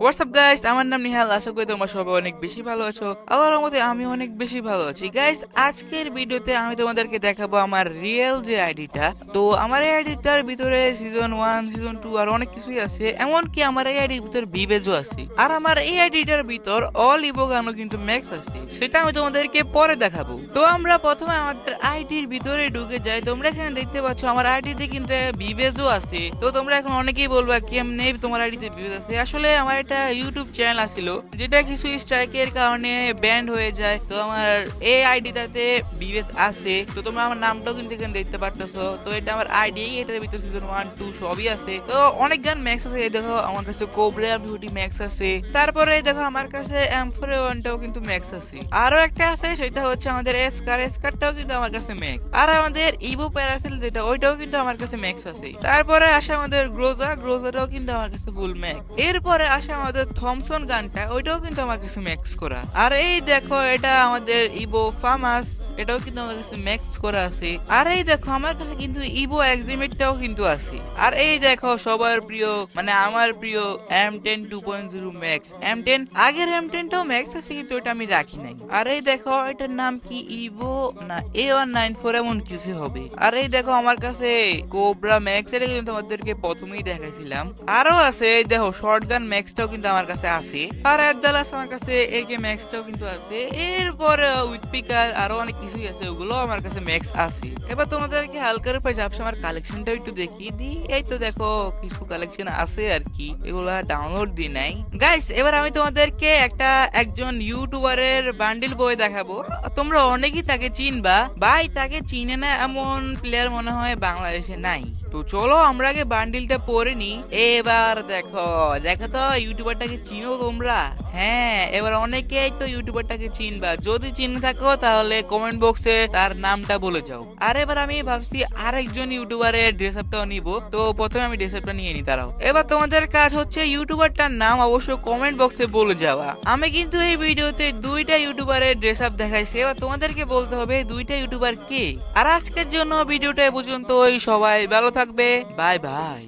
WhatsApp guys আমার নাম নিহাল। আশা করি তোমরা সবাই অনেক বেশি ভালো আছো। আল্লাহর রহমতে আমি অনেক বেশি ভালো আছি। গাইস আজকের ভিডিওতে আমি তোমাদেরকে দেখাবো আমার রিয়েল যে আইডিটা। তো আমার এই আইডিটার ভিতরে সিজন ওয়ান সিজন টু আর অনেক কিছুই আছে। এমনকি আমার এই আইডির ভিতর বিবেজও আছে। আর আমার এই আইডিটার ভিতর অল ইভো গানও কিন্তু ম্যাক্স আছে। সেটা আমি তোমাদেরকে পরে দেখাবো। তো আমরা প্রথমে আমাদের আইডির ভিতরে ঢুকে যাই। তোমরা এখানে দেখতে পাচ্ছ আমার আইডিতে কিন্তু বিবেজও আছে। তো তোমরা এখন অনেকেই বলবা, কেমনে তোমার আইডিতে বিবেজ আছে? আসলে আমার একটা ইউটিউব চ্যানেল আছিল যেটা কিছু স্ট্রাইকের কারণে ব্যান্ড হয়ে যায়। তো আমার এই আইডিটাতে বিবেজ আছে। তো তোমরা আমার নামটাও কিন্তু এখানে দেখতে পারতেছো। তো এটা আমার আইডি এটার ভিতরে সিজন ওয়ান টু সবই আছে। তো অনেক গান ম্যাক্স আছে। এই দেখো, আমার কাছে কোবরা বিউটি ম্যাক্স আছে। তারপরে দেখো, আমার কাছে এমফোরে ওয়ানটাও কিন্তু ম্যাক্স আছে। আরও একটা আছে, সেটা হচ্ছে আমাদের এসকার এসকারটাও কিন্তু আমার কাছে ম্যাক্স আর আমাদের ইভো প্যারাফিল যেটা, ওইটাও কিন্তু আমার কাছে ম্যাক্স আছে। তারপরে আসে আমাদের গ্রোজা গ্রোজাটাও কিন্তু আমার কাছে ফুল ম্যাক্স এরপরে আসে আমাদের থমসন গানটা, ওইটাও কিন্তু আমার কিছু ম্যাক্স করা। আর এই দেখো, এটা আমাদের ইবো ফামাস এটাও কিন্তু আমার কাছে ম্যাক্স করা আছে। আর এই দেখো, আমার কাছে কিন্তু ইভো এক্সিমিটটাও কিন্তু আছে। আর এই দেখো, সবার প্রিয় মানে আমার প্রিয় M ten two point zero max M ten আগের এম টেনটাও ম্যাক্স আছে, কিন্তু ওটা আমি রাখি নাই। আর এই দেখো, এটার নাম কি ইভো না এ ওয়ান নাইন ফোর এমন কিছু হবে। আর এই দেখো, আমার কাছে কোবরা ম্যাক্স এটা কিন্তু তোমাদেরকে প্রথমেই দেখাইছিলাম। আরও আছে, এই দেখো শর্ট গান ম্যাক্সটাও কিন্তু আমার কাছে আছে। আর একদালাস আমার কাছে একে ম্যাক্সটাও কিন্তু আছে। এরপর উইথ পিকার আরও অনেক কিছুই আছে ওগুলো আমার কাছে ম্যাক্স আছে। এবার তোমাদেরকে হালকার উপর যাবছে আমার কালেকশনটা একটু দেখিয়ে দি এই তো দেখো, কিছু কালেকশন আছে আর কি, এগুলো ডাউনলোড দি নাই। গাইস এবার আমি তোমাদেরকে একটা একজন ইউটিউবারের বান্ডিল বই দেখাবো। তোমরা অনেকেই তাকে চিনবা ভাই তাকে চিনে না এমন প্লেয়ার মনে হয় বাংলাদেশে নাই। তো চলো আমরা আগে বান্ডিলটা পরে নি। এবার দেখো দেখো তো ইউটিউবারটাকে চিনো তোমরা? হ্যাঁ এবার অনেকেই তো ইউটিউবারটাকে চিনবা। যদি চিনে থাকো, তাহলে কমেন্ট বক্সে তার নামটা বলে যাও। আর এবার আমি ভাবছি আরেকজন ইউটিউবারের ড্রেস আপটাও নিব। তো প্রথমে আমি ড্রেস আপটা নিয়ে নি তারাও এবার তোমাদের কাজ হচ্ছে ইউটিউবারটার নাম অবশ্যই কমেন্ট বক্সে বলে যাওয়া। আমি কিন্তু এই ভিডিওতে দুইটা ইউটিউবারের ড্রেস আপ দেখাইছি। এবার তোমাদেরকে বলতে হবে দুইটা ইউটিউবার কে। আর আজকের জন্য ভিডিওটা এ পর্যন্তই। সবাই ভালো থাকবে। Bye bye.